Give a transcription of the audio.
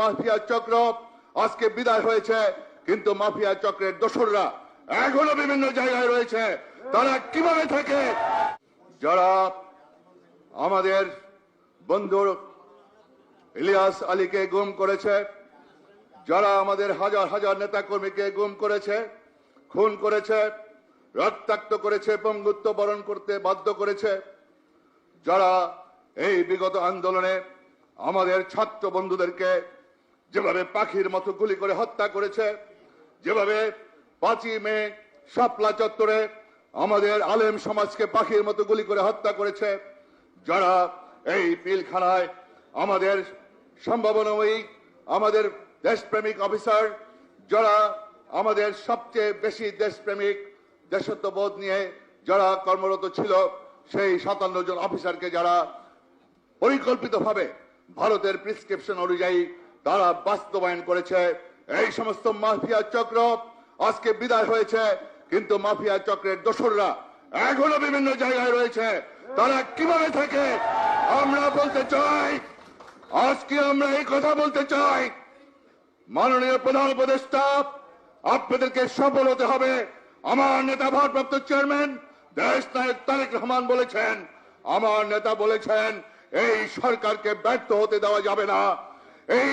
Mafia চক্র আজকে বিদায় হয়েছে, কিন্তু মাফিয়া চক্রের দোসররা এখনও বিভিন্ন জায়গায় রয়েছে। তারা কীভাবে থাকে? যারা আমাদের বন্ধু ইলিয়াস আলীকে গুম করেছে, যারা আমাদের হাজার হাজার নেতা কর্মীকে গুম করেছে, খুন করেছে, রক্তাক্ত করেছে পঙ্গুত্ব বরণ করতে বাধ্য করেছে, যারা এই বিগত আন্দোলনে আমাদের ছাত্র বন্ধুদেরকে যেভাবে পাখির মতো গুলি করে হত্যা করেছে, যেভাবে পাঁচই মে শাপলা চত্বরে আমাদের আলেম সমাজকে পাখির মতো গুলি করে হত্যা করেছে, যারা এই পিলখানায় আমাদের সম্ভাবনাময়ী, আমাদের দেশপ্রেমিক অফিসার, যারা আমাদের সবচেয়ে বেশি দেশপ্রেমিক, দেশত্ববোধ নিয়ে যারা কর্মরত ছিল, সেই সাতান্ন জন অফিসারকে যারা পরিকল্পিতভাবে ভারতের প্রেসক্রিপশন অনুযায়ী তারা বাস্তবায়ন করেছে। এই সমস্ত মাফিয়া চক্র আজকে বিদায় হয়েছে, কিন্তু মাফিয়া চক্রের দোসররা এখনও বিভিন্ন জায়গায় রয়েছে। তারা কীভাবে থাকে, আমরা বলতে চাই, আজকে আমরা এই কথা বলতে চাই। মাননীয় প্রধান উপদেষ্টা, আপনাদেরকে সফল হতে হবে। আমার নেতা ভারপ্রাপ্ত চেয়ারম্যান, দেশ নায়ক তারেক রহমান বলেছেন, আমার নেতা বলেছেন, এই সরকারকে ব্যর্থ হতে দেওয়া যাবে না। এই